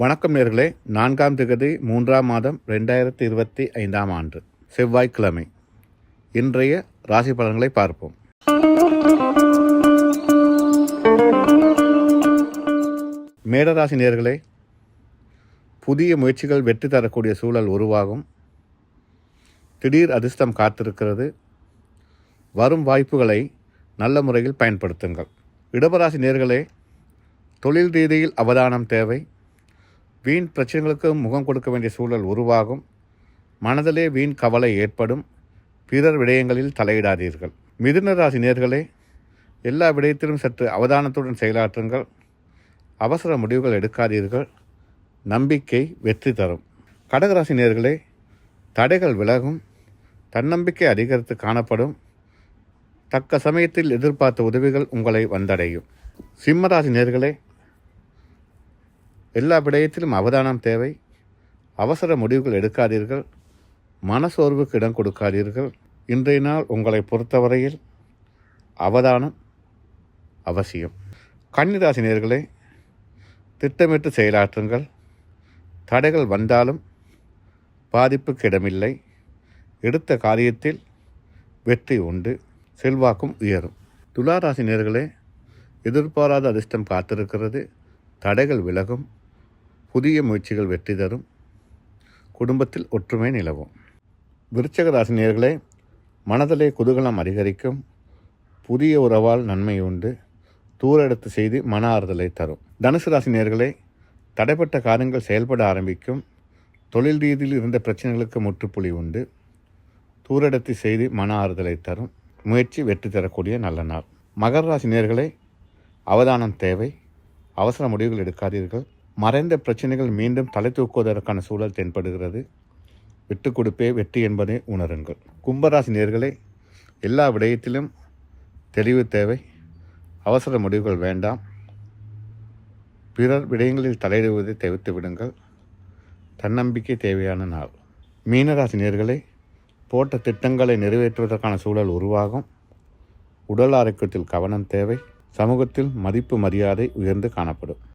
வணக்கம் நேர்களே. நான்காம் திகதி மூன்றாம் மாதம் ரெண்டாயிரத்தி இருபத்தி ஐந்தாம் ஆண்டு செவ்வாய்க்கிழமை. இன்றைய ராசி பலன்களை பார்ப்போம். மேடராசி நேர்களே புதிய முயற்சிகள் வெற்றி தரக்கூடிய சூழல் உருவாகும். திடீர் அதிர்ஷ்டம் காத்திருக்கிறது. வரும் வாய்ப்புகளை நல்ல முறையில் பயன்படுத்துங்கள். இடபராசி நேர்களே தொழில் ரீதியில் அவதானம் தேவை. வீண் பிரச்சனைகளுக்கு முகம் கொடுக்க வேண்டிய சூழல் உருவாகும். மனதிலே வீண் கவலை ஏற்படும். பிறர் விடயங்களில் தலையிடாதீர்கள். மிதுன ராசி நேர்களே எல்லா விடயத்திலும் சற்று அவதானத்துடன் செயலாற்றுங்கள். அவசர முடிவுகள் எடுக்காதீர்கள். நம்பிக்கை வெற்றி தரும். கடகராசி நேர்களே தடைகள் விலகும். தன்னம்பிக்கை அதிகரித்து காணப்படும். தக்க சமயத்தில் எதிர்பார்த்த உதவிகள் உங்களை வந்தடையும். சிம்மராசி நேர்களே எல்லா விடயத்திலும் அவதானம் தேவை. அவசர முடிவுகள் எடுக்காதீர்கள். மனசோர்வுக்கு இடம் கொடுக்காதீர்கள். இன்றைய நாள் உங்களை பொறுத்தவரையில் அவதானம் அவசியம். கன்னிராசி நேர்களே திட்டமிட்டு செயலாற்றுங்கள். தடைகள் வந்தாலும் பாதிப்புக்கு இடமில்லை. எடுத்த காரியத்தில் வெற்றி உண்டு. செல்வாக்கும் உயரும். துளாராசி நேர்களே எதிர்பாராத அதிர்ஷ்டம் காத்திருக்கிறது. தடைகள் விலகும். புதிய முயற்சிகள் வெற்றி தரும். குடும்பத்தில் ஒற்றுமை நிலவும். விருச்சக ராசினியர்களே மனதிலே குதூகலம் அதிகரிக்கும். புதிய உறவால் நன்மை உண்டு. தூர எடுத்து செய்து மன ஆறுதலை தரும். தனுசு ராசினியர்களே தடைப்பட்ட காரியங்கள் செயல்பட ஆரம்பிக்கும். தொழில் ரீதியில் இருந்த பிரச்சனைகளுக்கு முற்றுப்புள்ளி உண்டு. தூரடத்தி செய்து மன ஆறுதலை தரும். முயற்சி வெற்றி தரக்கூடிய நல்ல நாள். மகர ராசி அவதானம் தேவை. அவசர முடிவுகள் எடுக்காதீர்கள். மறைந்த பிரச்சனைகள் மீண்டும் தலை தூக்குவதற்கான சூழல் தென்படுகிறது. விட்டு கொடுப்பே வெற்றி என்பதை உணருங்கள். கும்பராசி நேர்களே எல்லா விடயத்திலும் தெளிவு தேவை. அவசர முடிவுகள் வேண்டாம். பிறர் விடயங்களில் தலையிடுவதை தவிர்த்து விடுங்கள். தன்னம்பிக்கை தேவையான நாள். மீனராசி நேர்களே போட்ட திட்டங்களை நிறைவேற்றுவதற்கான சூழல் உருவாகும். உடல் ஆரோக்கியத்தில் கவனம் தேவை. சமூகத்தில் மதிப்பு மரியாதை உயர்ந்து காணப்படும்.